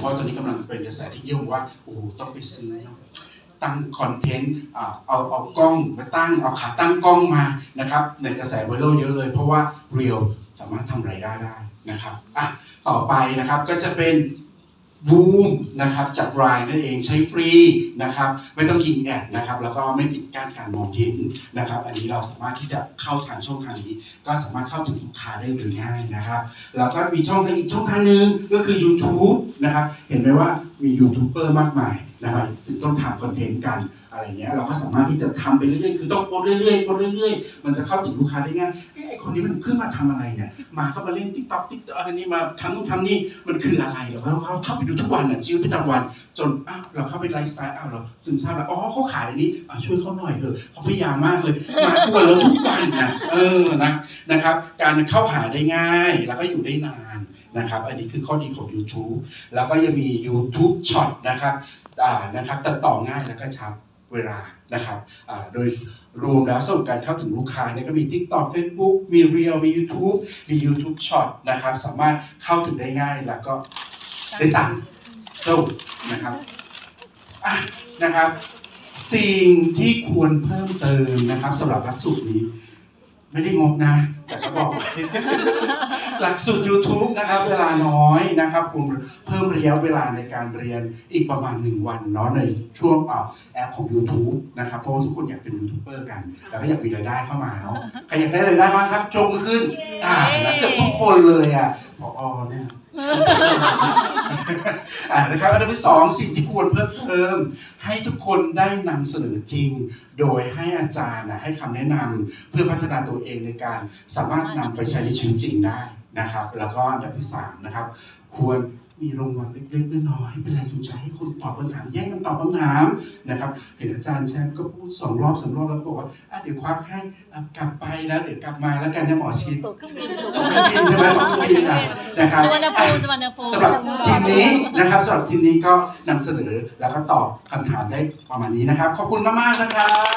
เพราะตอนนี้กำลังเป็นกระแสที่เยี่ยมว่าโอ้โหต้องไปซื้อตั้งคอนเทนต์เอาเอากล้องมาตั้งเอาขาตั้งกล้องมานะครับในกระแสไวรัลเยอะเลย เพราะว่าเรียลสามารถทำรายได้ได้นะครับอะต่อไปนะครับก็จะเป็น บูมนะครับจากรายนั่นเองใช้ฟรีนะครับไม่ต้องยิงแอดนะครับแล้วก็ไม่ปิดกั้นการมองเห็นนะครับอันนี้เราสามารถที่จะเข้าทางช่องทางนี้ ก็สามารถเข้าถึงลูกค้าได้โดยง่ายนะครับแล้วก็มีช่องทางอีกช่องทางหนึ่งก็คือ YouTube นะครับเห็นไหมว่ามียูทูบเบอร์มากมายนะครับต้องทำคอนเทนต์กันอะไรเงี้ยเราก็สามารถที่จะทำไปเรื่อยๆ คือต้องโพสต์เรื่อยๆโพสต์เรื่อยๆ มันจะเข้าถึงลูกค้าได้ง่ายเอ๊ะไอคนนี้มันขึ้นมาทำอะไรเนี่ยมาก็มาเล่นติ๊กต็อกติ๊กต็อกอันนี้มาทำนู่นทำนี่มันคืออะไรเราก็เข้าไปดูทุกวันอะชีวิตประจำวันจนอ้าวเราเข้าไปไลฟ์สไตล์อ้าวเราซึมซับแล้วอ๋อเขาขายอันนี้อะช่วยเขาหน่อยเถอะเขาพยายามมากเลยมาทวนแล้วทุกวันนะเออนะนะครับ การเข้าหาได้ง่ายแล้วก็อยู่ได้นานนะครับ อันนี้คือข้อดีของ YouTube แล้วก็ยังมี YouTube Short นะครับอ่านะครับตัดต่อง่ายแล้วก็ชัดเวลานะครับโดยรวมแล้วสำหรับการเข้าถึงลูกค้าเนี่ยก็มี TikTok Facebook มี Reel มี YouTube มี YouTube Short นะครับ สามารถเข้าถึงได้ง่ายแล้วก็ ได้ตังค์เจ้านะครับอะนะครับ สิ่งที่ควรเพิ่มเติมนะครับสำหรับหลักสูตรนี้ ไม่ได้งกนะ แต่ก็บอก หลักสูตร YouTube นะครับ เวลาน้อยนะครับ คุณเพิ่มระยะเวลาในการเรียนอีกประมาณ 1 วันเนาะในช่วงอแอปของ YouTube นะครับ เพราะว่าทุกคนอยากเป็นยูทูบเบอร์กัน แล้วก็อยากมีรายได้เข้ามาเนาะใครอยากได้รายได้บ้างครับจงขึ้น อ่าแล้วเกือบทุกคนเลยอะพอเนี่ย อ่านะครับอันดับที่สองสิ่งที่ควรเพิ่มเติม ให้ทุกคนได้นำเสนอจริง โดยให้อาจารย์นะให้คำแนะนำเพื่อพัฒนาตัวเองในการสามารถนำไปใช้ในชีวิตจริงได้นะครับ แล้วก็อันดับที่สามนะครับ ควร มีรางวัลเล็กๆน้อยๆเป็นแรงจูงใจให้คนตอบคำถามแย่งกันตอบคำถามนะครับเห็นอาจารย์แชมป์ก็พูดสองรอบสามรอบแล้วก็บอกว่าอะเดี๋ยวควักให้อะกลับไปแล้วเดี๋ยวกลับมาแล้วกันนะหมอชินตกเครื่องบินตกเครื่องบินใช่ไหมตกเครื่องบินอะนะครับสุวรรณภูมิสุวรรณภูมิสำหรับทีมนี้นะครับสำหรับทีมนี้ก็นำเสนอแล้วก็ตอบคำถามได้ประมาณนี้นะครับ ขอบคุณมากๆนะครับ